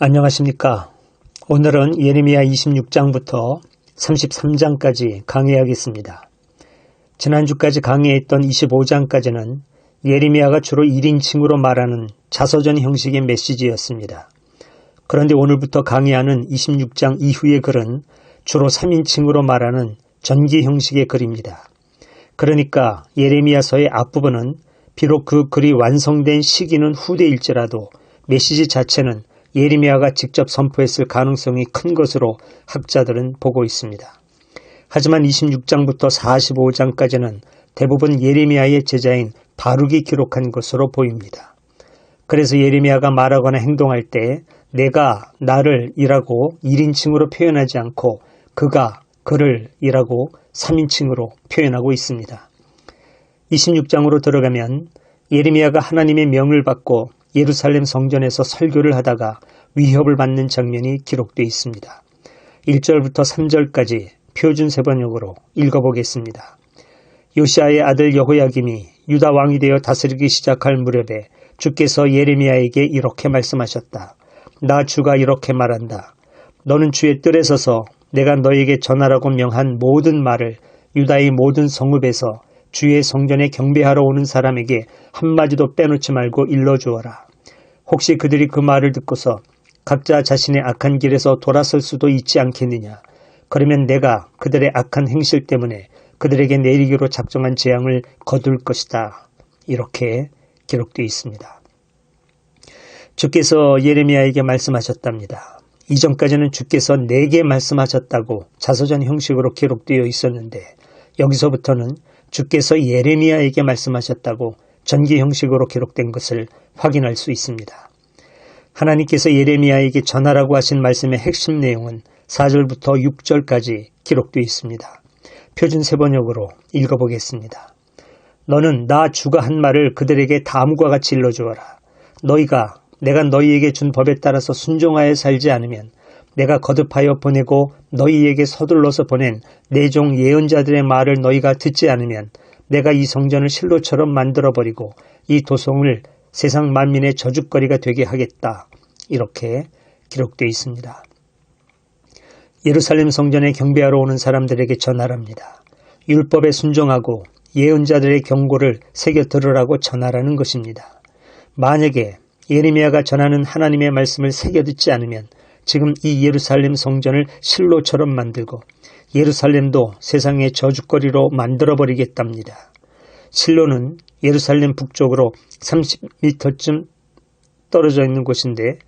안녕하십니까. 오늘은 예레미야 26장부터 33장까지 강의하겠습니다. 지난주까지 강의했던 25장까지는 예레미야가 주로 1인칭으로 말하는 자서전 형식의 메시지였습니다. 그런데 오늘부터 강의하는 26장 이후의 글은 주로 3인칭으로 말하는 전기 형식의 글입니다. 그러니까 예레미야서의 앞부분은 비록 그 글이 완성된 시기는 후대일지라도 메시지 자체는 예레미야가 직접 선포했을 가능성이 큰 것으로 학자들은 보고 있습니다. 하지만 26장부터 45장까지는 대부분 예레미야의 제자인 바룩이 기록한 것으로 보입니다. 그래서 예레미야가 말하거나 행동할 때 내가 나를 이라고 1인칭으로 표현하지 않고 그가 그를 이라고 3인칭으로 표현하고 있습니다. 26장으로 들어가면 예레미야가 하나님의 명을 받고 예루살렘 성전에서 설교를 하다가 위협을 받는 장면이 기록되어 있습니다. 1절부터 3절까지 표준 세번역으로 읽어보겠습니다. 요시아의 아들 여호야김이 유다 왕이 되어 다스리기 시작할 무렵에 주께서 예레미야에게 이렇게 말씀하셨다. 나 주가 이렇게 말한다. 너는 주의 뜰에 서서 내가 너에게 전하라고 명한 모든 말을 유다의 모든 성읍에서 주의 성전에 경배하러 오는 사람에게 한마디도 빼놓지 말고 일러주어라. 혹시 그들이 그 말을 듣고서 각자 자신의 악한 길에서 돌아설 수도 있지 않겠느냐. 그러면 내가 그들의 악한 행실 때문에 그들에게 내리기로 작정한 재앙을 거둘 것이다. 이렇게 기록되어 있습니다. 주께서 예레미야에게 말씀하셨답니다. 이전까지는 주께서 내게 말씀하셨다고 자서전 형식으로 기록되어 있었는데 여기서부터는 주께서 예레미야에게 말씀하셨다고 전기 형식으로 기록된 것을 확인할 수 있습니다. 하나님께서 예레미야에게 전하라고 하신 말씀의 핵심 내용은 4절부터 6절까지 기록되어 있습니다. 표준 세번역으로 읽어보겠습니다. 너는 나 주가 한 말을 그들에게 다음과 같이 일러주어라. 너희가 내가 너희에게 준 법에 따라서 순종하여 살지 않으면 내가 거듭하여 보내고 너희에게 서둘러서 보낸 내 종 예언자들의 말을 너희가 듣지 않으면 내가 이 성전을 실로처럼 만들어 버리고 이 도성을 세상 만민의 저주거리가 되게 하겠다. 이렇게 기록되어 있습니다. 예루살렘 성전에 경배하러 오는 사람들에게 전하랍니다. 율법에 순종하고 예언자들의 경고를 새겨 들으라고 전하라는 것입니다. 만약에 예레미야가 전하는 하나님의 말씀을 새겨 듣지 않으면 지금 이 예루살렘 성전을 실로처럼 만들고 예루살렘도 세상의 저주거리로 만들어버리겠답니다. 실로는 예루살렘 북쪽으로 30m쯤 떨어져 있는 곳인데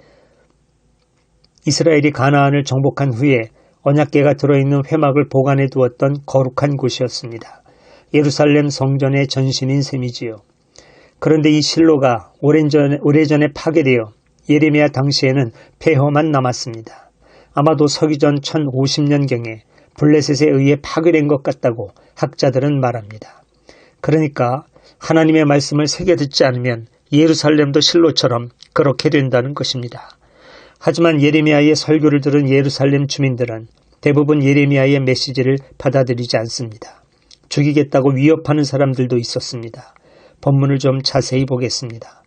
이스라엘이 가나안을 정복한 후에 언약계가 들어있는 회막을 보관해 두었던 거룩한 곳이었습니다. 예루살렘 성전의 전신인 셈이지요. 그런데 이 실로가 오래전에, 오래전에 파괴되어 예레미야 당시에는 폐허만 남았습니다. 아마도 서기 전 1050년경에 블레셋에 의해 파괴된 것 같다고 학자들은 말합니다. 그러니까 하나님의 말씀을 새겨 듣지 않으면 예루살렘도 실로처럼 그렇게 된다는 것입니다. 하지만 예레미야의 설교를 들은 예루살렘 주민들은 대부분 예레미야의 메시지를 받아들이지 않습니다. 죽이겠다고 위협하는 사람들도 있었습니다. 본문을 좀 자세히 보겠습니다.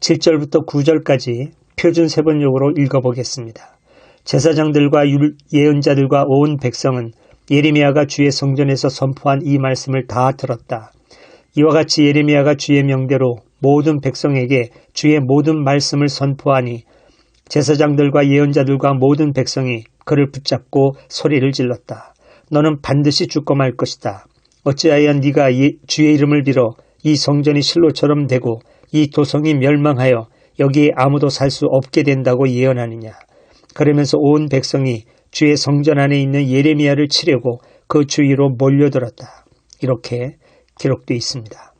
7절부터 9절까지 표준 세번역으로 읽어보겠습니다. 제사장들과 예언자들과 온 백성은 예레미야가 주의 성전에서 선포한 이 말씀을 다 들었다. 이와 같이 예레미야가 주의 명대로 모든 백성에게 주의 모든 말씀을 선포하니 제사장들과 예언자들과 모든 백성이 그를 붙잡고 소리를 질렀다. 너는 반드시 죽고 말 것이다. 어찌하여 네가 주의 이름을 빌어 이 성전이 실로처럼 되고 이 도성이 멸망하여 여기에 아무도 살 수 없게 된다고 예언하느냐. 그러면서 온 백성이 주의 성전 안에 있는 예레미야를 치려고 그 주위로 몰려들었다. 이렇게 기록되어 있습니다.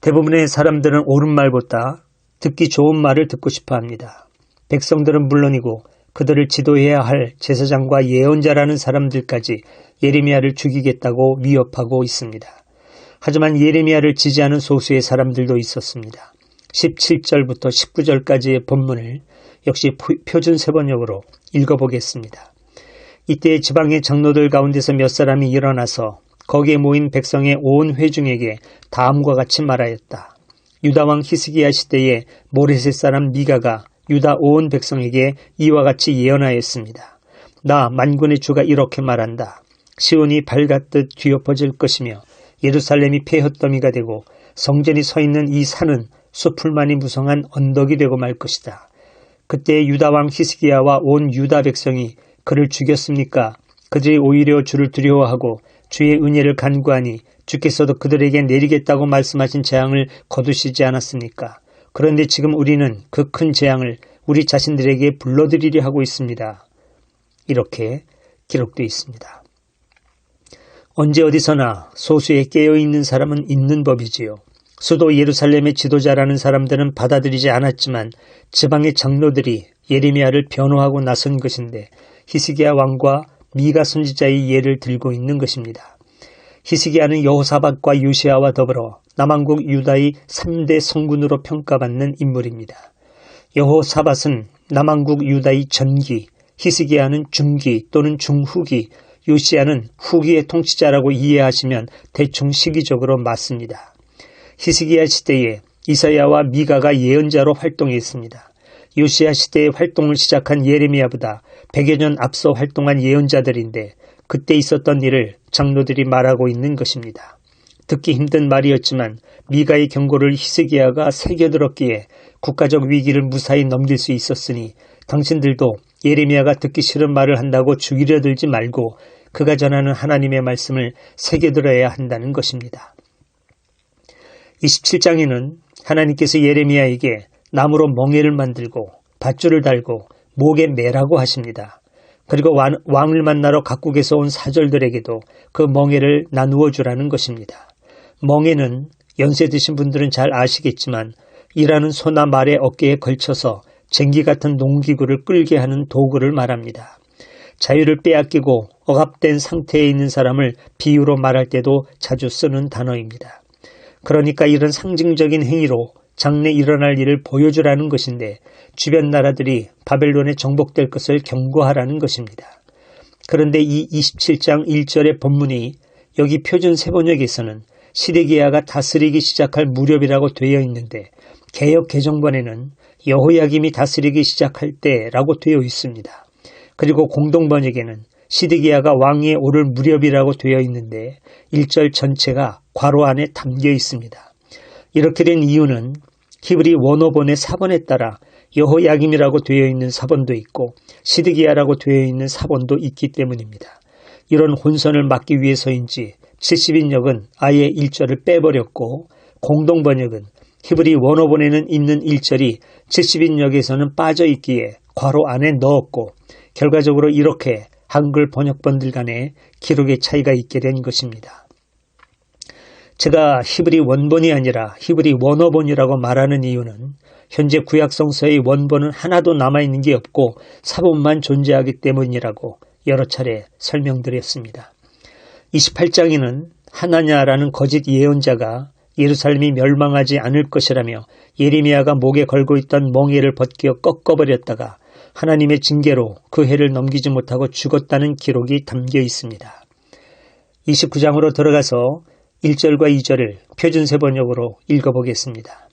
대부분의 사람들은 옳은 말보다 듣기 좋은 말을 듣고 싶어 합니다. 백성들은 물론이고 그들을 지도해야 할 제사장과 예언자라는 사람들까지 예레미야를 죽이겠다고 위협하고 있습니다. 하지만 예레미야를 지지하는 소수의 사람들도 있었습니다. 17절부터 19절까지의 본문을 역시 표준 세번역으로 읽어보겠습니다. 이때 지방의 장로들 가운데서 몇 사람이 일어나서 거기에 모인 백성의 온 회중에게 다음과 같이 말하였다. 유다왕 히스기야 시대에 모레셋 사람 미가가 유다 온 백성에게 이와 같이 예언하였습니다. 나 만군의 주가 이렇게 말한다. 시온이 밝았듯 뒤엎어질 것이며 예루살렘이 폐허더미가 되고 성전이 서 있는 이 산은 수풀만이 무성한 언덕이 되고 말 것이다. 그때 유다 왕 히스기야와 온 유다 백성이 그를 죽였습니까? 그들이 오히려 주를 두려워하고 주의 은혜를 간구하니 주께서도 그들에게 내리겠다고 말씀하신 재앙을 거두시지 않았습니까? 그런데 지금 우리는 그 큰 재앙을 우리 자신들에게 불러들이려 하고 있습니다. 이렇게 기록되어 있습니다. 언제 어디서나 소수에 깨어있는 사람은 있는 법이지요. 수도 예루살렘의 지도자라는 사람들은 받아들이지 않았지만 지방의 장로들이 예레미야를 변호하고 나선 것인데 히스기야 왕과 미가 선지자의 예를 들고 있는 것입니다. 히스기야는 여호사밧과 요시아와 더불어 남왕국 유다의 3대 성군으로 평가받는 인물입니다. 여호사밧은 남왕국 유다의 전기, 히스기야는 중기 또는 중후기, 요시아는 후기의 통치자라고 이해하시면 대충 시기적으로 맞습니다. 히스기야 시대에 이사야와 미가가 예언자로 활동했습니다. 요시아 시대의 활동을 시작한 예레미야보다 100여 년 앞서 활동한 예언자들인데 그때 있었던 일을 장로들이 말하고 있는 것입니다. 듣기 힘든 말이었지만 미가의 경고를 히스기야가 새겨들었기에 국가적 위기를 무사히 넘길 수 있었으니 당신들도 예레미야가 듣기 싫은 말을 한다고 죽이려 들지 말고 그가 전하는 하나님의 말씀을 새겨들어야 한다는 것입니다. 27장에는 하나님께서 예레미야에게 나무로 멍에를 만들고 밧줄을 달고 목에 매라고 하십니다. 그리고 왕 을 만나러 각국에서 온 사절들에게도 그 멍에를 나누어 주라는 것입니다. 멍에는 연세 드신 분들은 잘 아시겠지만 일하는 소나 말의 어깨에 걸쳐서 쟁기 같은 농기구를 끌게 하는 도구를 말합니다. 자유를 빼앗기고 억압된 상태에 있는 사람을 비유로 말할 때도 자주 쓰는 단어입니다. 그러니까 이런 상징적인 행위로 장래 일어날 일을 보여주라는 것인데 주변 나라들이 바벨론에 정복될 것을 경고하라는 것입니다. 그런데 이 27장 1절의 본문이 여기 표준 세번역에서는 시대기야가 다스리기 시작할 무렵이라고 되어 있는데 개혁 개정본에는 여호야김이 다스리기 시작할 때라고 되어 있습니다. 그리고 공동번역에는 시드기야가 왕위에 오를 무렵이라고 되어 있는데 1절 전체가 괄호 안에 담겨 있습니다. 이렇게 된 이유는 히브리 원어본의 사본에 따라 여호야김이라고 되어 있는 사본도 있고 시드기야라고 되어 있는 사본도 있기 때문입니다. 이런 혼선을 막기 위해서인지 70인역은 아예 1절을 빼버렸고 공동번역은 히브리 원어본에는 있는 1절이 70인역에서는 빠져 있기에 괄호 안에 넣었고 결과적으로 이렇게 한글 번역본들 간의 기록의 차이가 있게 된 것입니다. 제가 히브리 원본이 아니라 히브리 원어본이라고 말하는 이유는 현재 구약성서의 원본은 하나도 남아있는 게 없고 사본만 존재하기 때문이라고 여러 차례 설명드렸습니다. 28장에는 하나냐라는 거짓 예언자가 예루살렘이 멸망하지 않을 것이라며 예레미야가 목에 걸고 있던 멍에를 벗겨 꺾어버렸다가 하나님의 징계로 그 해를 넘기지 못하고 죽었다는 기록이 담겨 있습니다. 29장으로 들어가서 1절과 2절을 표준세 번역으로 읽어보겠습니다.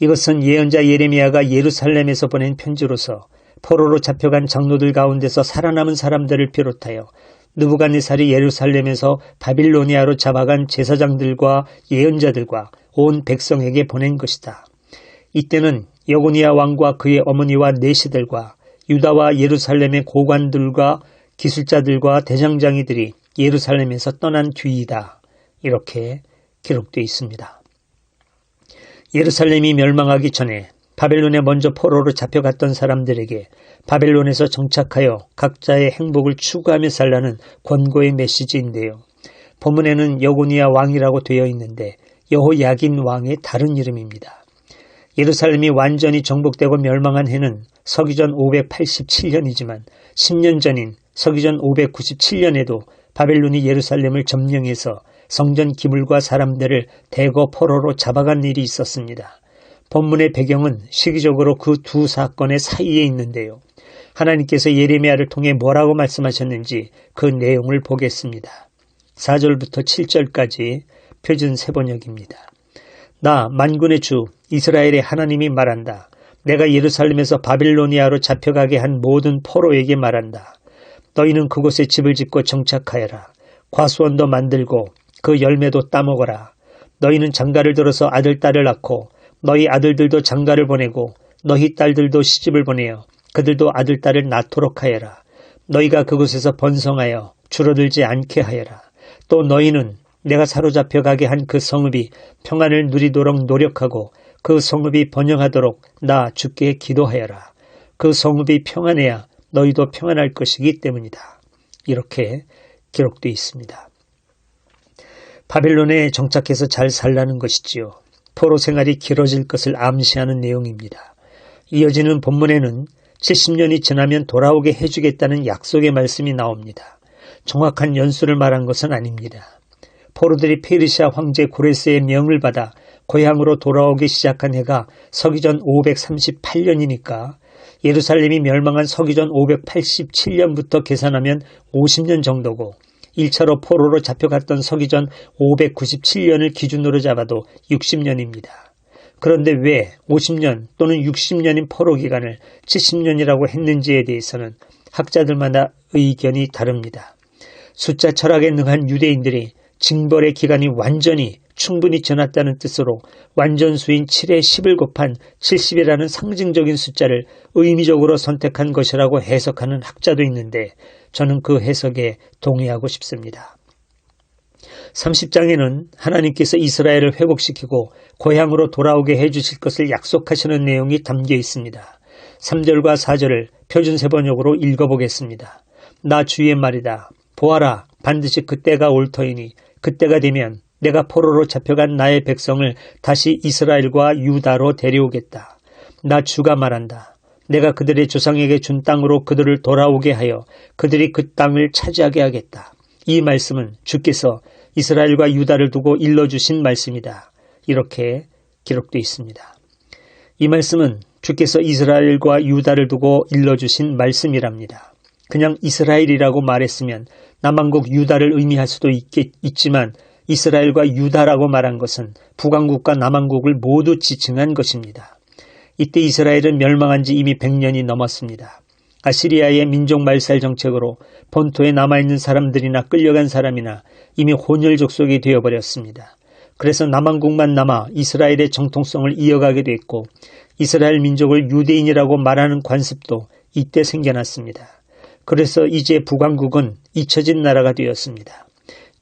이것은 예언자 예레미야가 예루살렘에서 보낸 편지로서 포로로 잡혀간 장로들 가운데서 살아남은 사람들을 비롯하여 느부갓네살이 예루살렘에서 바빌로니아로 잡아간 제사장들과 예언자들과 온 백성에게 보낸 것이다. 이때는 여고니아 왕과 그의 어머니와 내시들과 유다와 예루살렘의 고관들과 기술자들과 대장장이들이 예루살렘에서 떠난 뒤이다. 이렇게 기록되어 있습니다. 예루살렘이 멸망하기 전에 바벨론에 먼저 포로로 잡혀갔던 사람들에게 바벨론에서 정착하여 각자의 행복을 추구하며 살라는 권고의 메시지인데요. 본문에는 여고니아 왕이라고 되어 있는데 여호야긴 왕의 다른 이름입니다. 예루살렘이 완전히 정복되고 멸망한 해는 서기전 587년이지만 10년 전인 서기전 597년에도 바벨론이 예루살렘을 점령해서 성전 기물과 사람들을 대거 포로로 잡아간 일이 있었습니다. 본문의 배경은 시기적으로 그 두 사건의 사이에 있는데요. 하나님께서 예레미야를 통해 뭐라고 말씀하셨는지 그 내용을 보겠습니다. 4절부터 7절까지 표준 세번역입니다. 나 만군의 주 이스라엘의 하나님이 말한다. 내가 예루살렘에서 바빌로니아로 잡혀가게 한 모든 포로에게 말한다. 너희는 그곳에 집을 짓고 정착하여라. 과수원도 만들고 그 열매도 따먹어라. 너희는 장가를 들어서 아들, 딸을 낳고 너희 아들들도 장가를 보내고 너희 딸들도 시집을 보내어 그들도 아들, 딸을 낳도록 하여라. 너희가 그곳에서 번성하여 줄어들지 않게 하여라. 또 너희는 내가 사로잡혀 가게 한 그 성읍이 평안을 누리도록 노력하고 그 성읍이 번영하도록 나 주께 기도하여라. 그 성읍이 평안해야 너희도 평안할 것이기 때문이다. 이렇게 기록되어 있습니다. 바벨론에 정착해서 잘 살라는 것이지요. 포로 생활이 길어질 것을 암시하는 내용입니다. 이어지는 본문에는 70년이 지나면 돌아오게 해주겠다는 약속의 말씀이 나옵니다. 정확한 연수를 말한 것은 아닙니다. 포로들이 페르시아 황제 고레스의 명을 받아 고향으로 돌아오기 시작한 해가 서기전 538년이니까 예루살렘이 멸망한 서기전 587년부터 계산하면 50년 정도고 1차로 포로로 잡혀갔던 서기전 597년을 기준으로 잡아도 60년입니다. 그런데 왜 50년 또는 60년인 포로 기간을 70년이라고 했는지에 대해서는 학자들마다 의견이 다릅니다. 숫자 철학에 능한 유대인들이 징벌의 기간이 완전히 충분히 지났다는 뜻으로 완전수인 7의 10을 곱한 70이라는 상징적인 숫자를 의미적으로 선택한 것이라고 해석하는 학자도 있는데 저는 그 해석에 동의하고 싶습니다. 30장에는 하나님께서 이스라엘을 회복시키고 고향으로 돌아오게 해주실 것을 약속하시는 내용이 담겨 있습니다. 3절과 4절을 표준세 번역으로 읽어보겠습니다. 나 주의 말이다. 보아라 반드시 그때가 올 터이니 그때가 되면 내가 포로로 잡혀간 나의 백성을 다시 이스라엘과 유다로 데려오겠다. 나 주가 말한다. 내가 그들의 조상에게 준 땅으로 그들을 돌아오게 하여 그들이 그 땅을 차지하게 하겠다. 이 말씀은 주께서 이스라엘과 유다를 두고 일러주신 말씀이다. 이렇게 기록되어 있습니다. 이 말씀은 주께서 이스라엘과 유다를 두고 일러주신 말씀이랍니다. 그냥 이스라엘이라고 말했으면 남한국 유다를 의미할 수도 있겠, 있지만 이스라엘과 유다라고 말한 것은 북왕국과 남한국을 모두 지칭한 것입니다. 이때 이스라엘은 멸망한 지 이미 100년이 넘었습니다. 아시리아의 민족 말살 정책으로 본토에 남아있는 사람들이나 끌려간 사람이나 이미 혼혈 족속이 되어버렸습니다. 그래서 남한국만 남아 이스라엘의 정통성을 이어가게 됐고 이스라엘 민족을 유대인이라고 말하는 관습도 이때 생겨났습니다. 그래서 이제 북왕국은 잊혀진 나라가 되었습니다.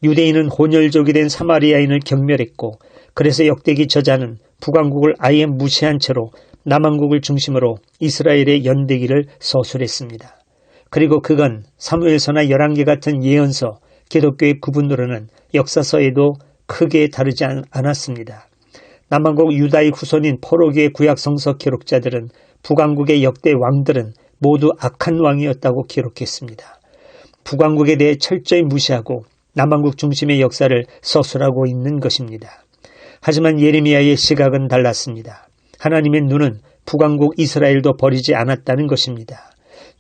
유대인은 혼혈족이 된 사마리아인을 경멸했고 그래서 역대기 저자는 북왕국을 아예 무시한 채로 남왕국을 중심으로 이스라엘의 연대기를 서술했습니다. 그리고 그건 사무엘서나 열왕기 같은 예언서, 기독교의 구분으로는 역사서에도 크게 다르지 않았습니다. 남왕국 유다의 후손인 포로기의 구약 성서 기록자들은 북왕국의 역대 왕들은 모두 악한 왕이었다고 기록했습니다. 북왕국에 대해 철저히 무시하고 남왕국 중심의 역사를 서술하고 있는 것입니다. 하지만 예레미야의 시각은 달랐습니다. 하나님의 눈은 북왕국 이스라엘도 버리지 않았다는 것입니다.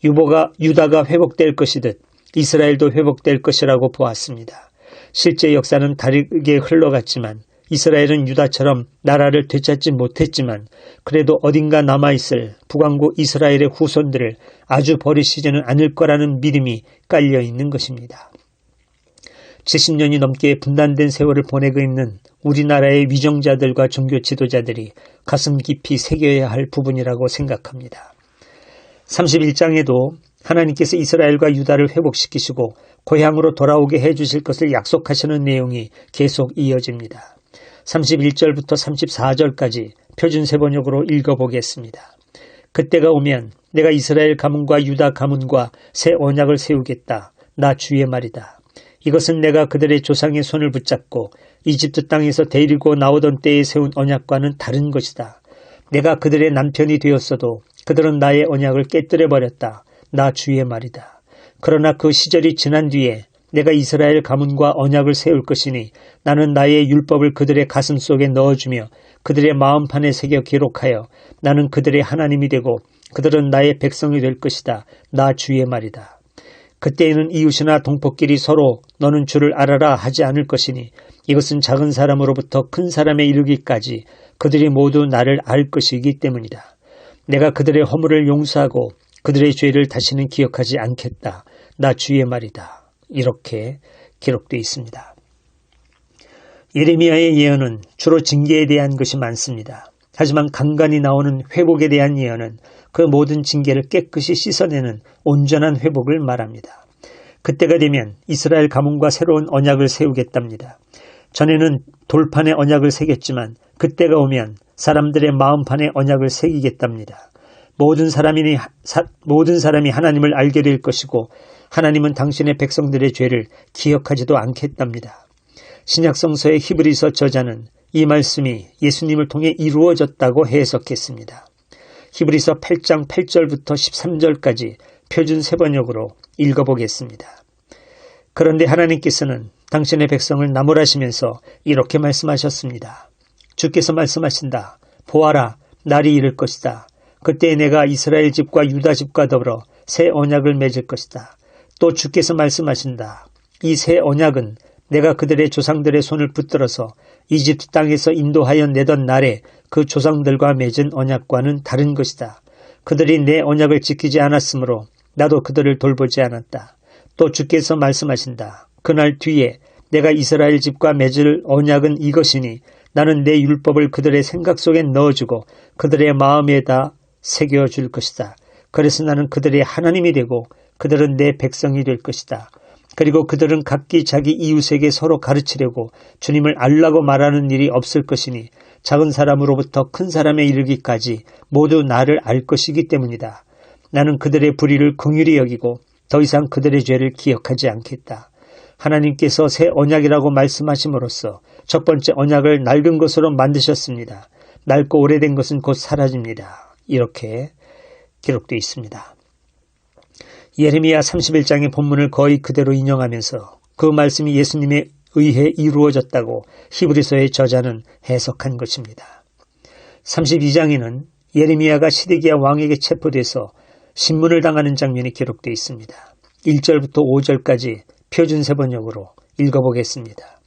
유보가 유다가 회복될 것이듯 이스라엘도 회복될 것이라고 보았습니다. 실제 역사는 다르게 흘러갔지만 이스라엘은 유다처럼 나라를 되찾지 못했지만 그래도 어딘가 남아있을 북왕국 이스라엘의 후손들을 아주 버리시지는 않을 거라는 믿음이 깔려 있는 것입니다. 70년이 넘게 분단된 세월을 보내고 있는 우리나라의 위정자들과 종교 지도자들이 가슴 깊이 새겨야 할 부분이라고 생각합니다. 31장에도 하나님께서 이스라엘과 유다를 회복시키시고 고향으로 돌아오게 해주실 것을 약속하시는 내용이 계속 이어집니다. 31절부터 34절까지 표준 세번역으로 읽어보겠습니다. 그때가 오면 내가 이스라엘 가문과 유다 가문과 새 언약을 세우겠다. 나 주의 말이다. 이것은 내가 그들의 조상의 손을 붙잡고 이집트 땅에서 데리고 나오던 때에 세운 언약과는 다른 것이다. 내가 그들의 남편이 되었어도 그들은 나의 언약을 깨뜨려 버렸다. 나 주의 말이다. 그러나 그 시절이 지난 뒤에 내가 이스라엘 가문과 언약을 세울 것이니 나는 나의 율법을 그들의 가슴 속에 넣어주며 그들의 마음판에 새겨 기록하여 나는 그들의 하나님이 되고 그들은 나의 백성이 될 것이다. 나 주의 말이다. 그때에는 이웃이나 동포끼리 서로 너는 주를 알아라 하지 않을 것이니 이것은 작은 사람으로부터 큰 사람에 이르기까지 그들이 모두 나를 알 것이기 때문이다. 내가 그들의 허물을 용서하고 그들의 죄를 다시는 기억하지 않겠다. 나 주의 말이다. 이렇게 기록되어 있습니다. 예레미야의 예언은 주로 징계에 대한 것이 많습니다. 하지만 간간히 나오는 회복에 대한 예언은 그 모든 징계를 깨끗이 씻어내는 온전한 회복을 말합니다. 그때가 되면 이스라엘 가문과 새로운 언약을 세우겠답니다. 전에는 돌판에 언약을 새겼지만 그때가 오면 사람들의 마음판에 언약을 새기겠답니다. 모든 사람이 모든 사람이 하나님을 알게 될 것이고 하나님은 당신의 백성들의 죄를 기억하지도 않겠답니다. 신약성서의 히브리서 저자는 이 말씀이 예수님을 통해 이루어졌다고 해석했습니다. 히브리서 8장 8절부터 13절까지 표준 세번역으로 읽어보겠습니다. 그런데 하나님께서는 당신의 백성을 나무라시면서 이렇게 말씀하셨습니다. 주께서 말씀하신다. 보아라, 날이 이를 것이다. 그때 내가 이스라엘 집과 유다 집과 더불어 새 언약을 맺을 것이다. 또 주께서 말씀하신다. 이 새 언약은 내가 그들의 조상들의 손을 붙들어서 이집트 땅에서 인도하여 내던 날에 그 조상들과 맺은 언약과는 다른 것이다. 그들이 내 언약을 지키지 않았으므로 나도 그들을 돌보지 않았다. 또 주께서 말씀하신다. 그날 뒤에 내가 이스라엘 집과 맺을 언약은 이것이니 나는 내 율법을 그들의 생각 속에 넣어주고 그들의 마음에다 새겨줄 것이다. 그래서 나는 그들의 하나님이 되고 그들은 내 백성이 될 것이다. 그리고 그들은 각기 자기 이웃에게 서로 가르치려고 주님을 알라고 말하는 일이 없을 것이니 작은 사람으로부터 큰 사람에 이르기까지 모두 나를 알 것이기 때문이다. 나는 그들의 불의를 긍휼히 여기고 더 이상 그들의 죄를 기억하지 않겠다. 하나님께서 새 언약이라고 말씀하심으로써 첫 번째 언약을 낡은 것으로 만드셨습니다. 낡고 오래된 것은 곧 사라집니다. 이렇게 기록되어 있습니다. 예레미야 31장의 본문을 거의 그대로 인용하면서 그 말씀이 예수님에 의해 이루어졌다고 히브리서의 저자는 해석한 것입니다. 32장에는 예레미야가 시드기야 왕에게 체포돼서 신문을 당하는 장면이 기록되어 있습니다. 1절부터 5절까지 표준 세번역으로 읽어보겠습니다.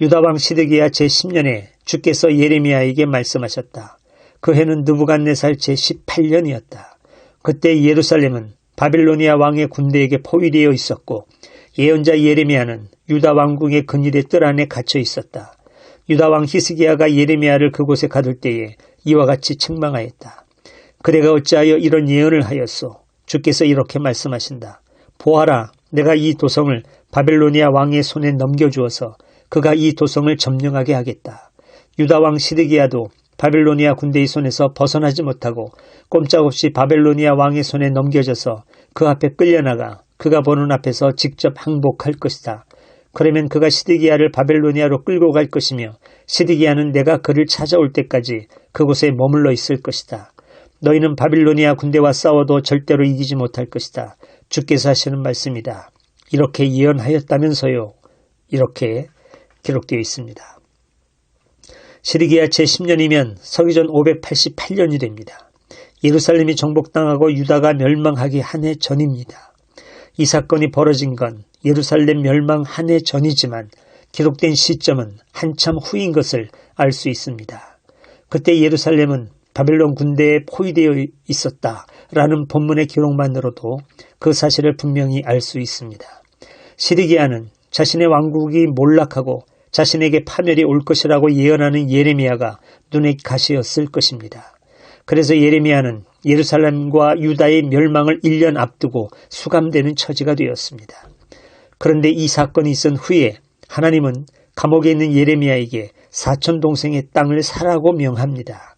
유다왕 시드기야 제10년에 주께서 예레미야에게 말씀하셨다. 그 해는 느부갓네살 제18년이었다. 그때 예루살렘은 바빌로니아 왕의 군대에게 포위되어 있었고 예언자 예레미야는 유다 왕궁의 근일의 뜰 안에 갇혀 있었다. 유다 왕 히스기야가 예레미야를 그곳에 가둘 때에 이와 같이 책망하였다. 그대가 어찌하여 이런 예언을 하였소? 주께서 이렇게 말씀하신다. 보아라, 내가 이 도성을 바벨로니아 왕의 손에 넘겨주어서 그가 이 도성을 점령하게 하겠다. 유다 왕 시드기야도 바벨로니아 군대의 손에서 벗어나지 못하고 꼼짝없이 바벨로니아 왕의 손에 넘겨져서 그 앞에 끌려나가 그가 보는 앞에서 직접 항복할 것이다. 그러면 그가 시드기야를 바벨로니아로 끌고 갈 것이며 시드기야는 내가 그를 찾아올 때까지 그곳에 머물러 있을 것이다. 너희는 바빌로니아 군대와 싸워도 절대로 이기지 못할 것이다. 주께서 하시는 말씀이다. 이렇게 예언하였다면서요. 이렇게 기록되어 있습니다. 시리기아 제10년이면 서기전 588년이 됩니다. 예루살렘이 정복당하고 유다가 멸망하기 한 해 전입니다. 이 사건이 벌어진 건 예루살렘 멸망 한 해 전이지만 기록된 시점은 한참 후인 것을 알 수 있습니다. 그때 예루살렘은 바벨론 군대에 포위되어 있었다라는 본문의 기록만으로도 그 사실을 분명히 알 수 있습니다. 시리기아는 자신의 왕국이 몰락하고 자신에게 파멸이 올 것이라고 예언하는 예레미야가 눈의 가시였을 것입니다. 그래서 예레미야는 예루살렘과 유다의 멸망을 1년 앞두고 수감되는 처지가 되었습니다. 그런데 이 사건이 있은 후에 하나님은 감옥에 있는 예레미야에게 사촌 동생의 땅을 사라고 명합니다.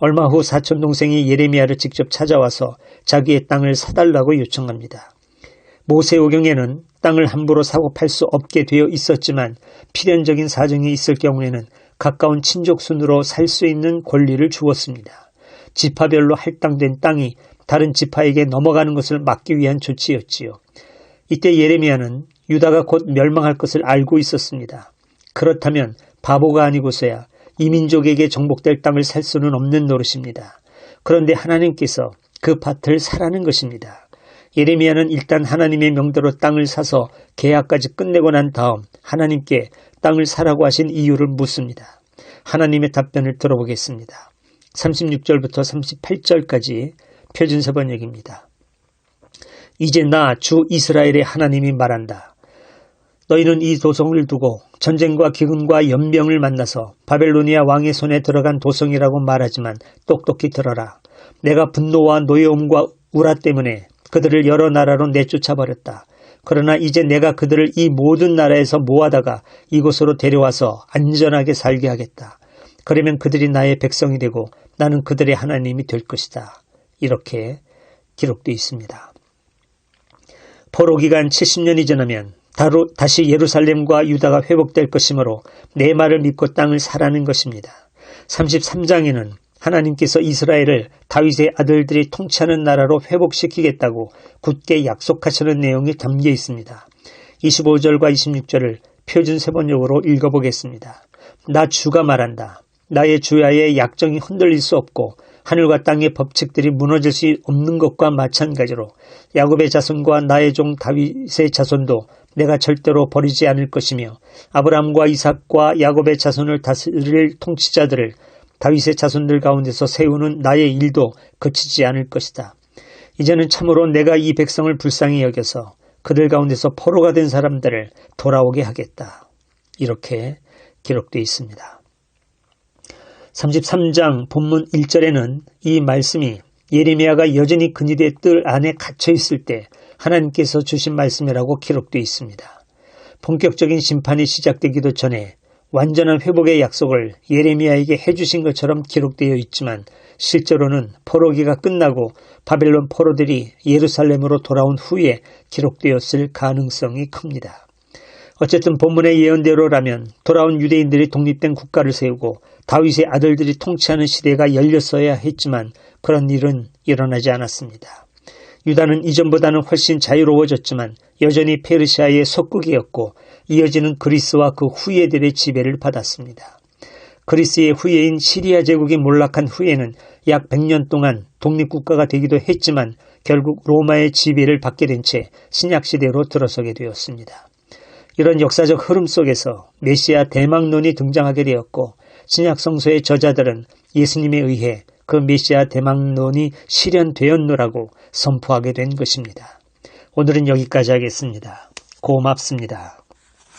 얼마 후 사촌 동생이 예레미야를 직접 찾아와서 자기의 땅을 사달라고 요청합니다. 모세오경에는 땅을 함부로 사고 팔 수 없게 되어 있었지만 필연적인 사정이 있을 경우에는 가까운 친족 순으로 살 수 있는 권리를 주었습니다. 지파별로 할당된 땅이 다른 지파에게 넘어가는 것을 막기 위한 조치였지요. 이때 예레미야는 유다가 곧 멸망할 것을 알고 있었습니다. 그렇다면 바보가 아니고서야 이민족에게 정복될 땅을 살 수는 없는 노릇입니다. 그런데 하나님께서 그 밭을 사라는 것입니다. 예레미야는 일단 하나님의 명대로 땅을 사서 계약까지 끝내고 난 다음 하나님께 땅을 사라고 하신 이유를 묻습니다. 하나님의 답변을 들어보겠습니다. 36절부터 38절까지 표준세 번역입니다. 이제 나 주 이스라엘의 하나님이 말한다. 너희는 이 도성을 두고 전쟁과 기근과 연병을 만나서 바벨로니아 왕의 손에 들어간 도성이라고 말하지만 똑똑히 들어라. 내가 분노와 노여움과 우라 때문에 그들을 여러 나라로 내쫓아 버렸다. 그러나 이제 내가 그들을 이 모든 나라에서 모아다가 이곳으로 데려와서 안전하게 살게 하겠다. 그러면 그들이 나의 백성이 되고 나는 그들의 하나님이 될 것이다. 이렇게 기록되어 있습니다. 포로 기간 70년이 지나면 다시 예루살렘과 유다가 회복될 것이므로 내 말을 믿고 땅을 사라는 것입니다. 33장에는 하나님께서 이스라엘을 다윗의 아들들이 통치하는 나라로 회복시키겠다고 굳게 약속하시는 내용이 담겨 있습니다. 25절과 26절을 표준 세번역으로 읽어보겠습니다. 나 주가 말한다. 나의 주야의 약정이 흔들릴 수 없고 하늘과 땅의 법칙들이 무너질 수 없는 것과 마찬가지로 야곱의 자손과 나의 종 다윗의 자손도 내가 절대로 버리지 않을 것이며 아브라함과 이삭과 야곱의 자손을 다스릴 통치자들을 다윗의 자손들 가운데서 세우는 나의 일도 그치지 않을 것이다. 이제는 참으로 내가 이 백성을 불쌍히 여겨서 그들 가운데서 포로가 된 사람들을 돌아오게 하겠다. 이렇게 기록되어 있습니다. 33장 본문 1절에는 이 말씀이 예레미야가 여전히 그니의 뜰 안에 갇혀 있을 때 하나님께서 주신 말씀이라고 기록되어 있습니다. 본격적인 심판이 시작되기도 전에 완전한 회복의 약속을 예레미야에게 해주신 것처럼 기록되어 있지만 실제로는 포로기가 끝나고 바벨론 포로들이 예루살렘으로 돌아온 후에 기록되었을 가능성이 큽니다. 어쨌든 본문의 예언대로라면 돌아온 유대인들이 독립된 국가를 세우고 다윗의 아들들이 통치하는 시대가 열렸어야 했지만 그런 일은 일어나지 않았습니다. 유다는 이전보다는 훨씬 자유로워졌지만 여전히 페르시아의 속국이었고 이어지는 그리스와 그 후예들의 지배를 받았습니다. 그리스의 후예인 시리아 제국이 몰락한 후에는 약 100년 동안 독립국가가 되기도 했지만 결국 로마의 지배를 받게 된 채 신약시대로 들어서게 되었습니다. 이런 역사적 흐름 속에서 메시아 대망론이 등장하게 되었고 신약성서의 저자들은 예수님에 의해 그 메시아 대망론이 실현되었노라고 선포하게 된 것입니다. 오늘은 여기까지 하겠습니다. 고맙습니다.